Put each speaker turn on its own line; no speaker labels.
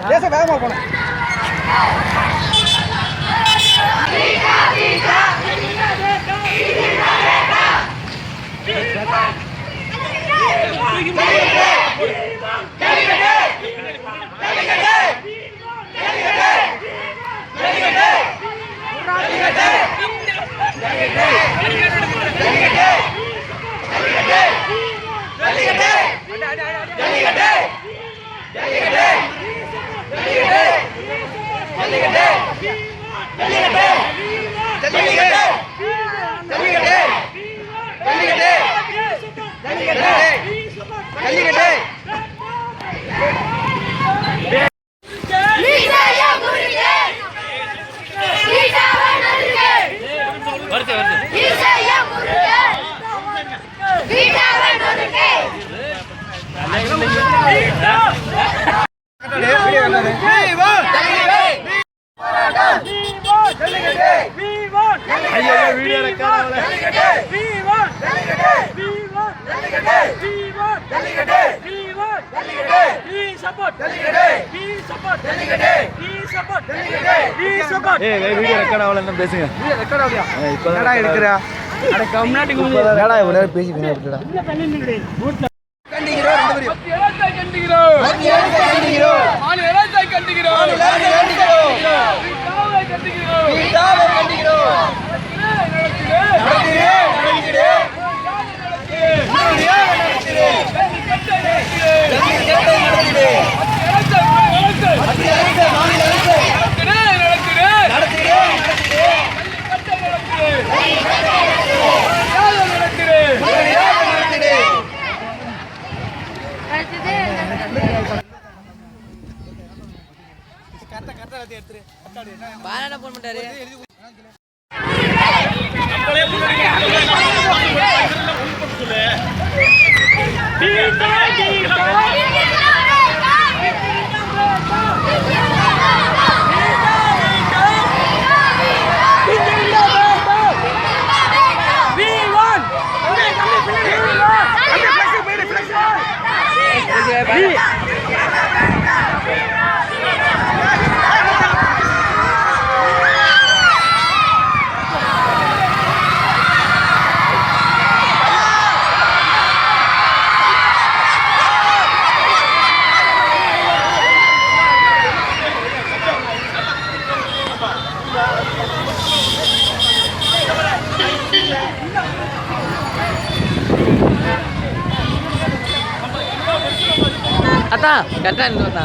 கொஞ்சம் வேகமா போனேன்
நிச்சயம்
வீடியோ ரெக்கார்ட் ஆகல என்ன பேசுங்க
ரெக்கார்ட் ஆகுயா
இப்போ
என்னடா எடுக்கிற
இருக்கடா
கண்டிக்கிறோம் கண்டிக்கிறோம் பாலாடா போன் பண்ணிட்டாரு Yeah.
அத்தா கரெக்டா இருந்து அத்தா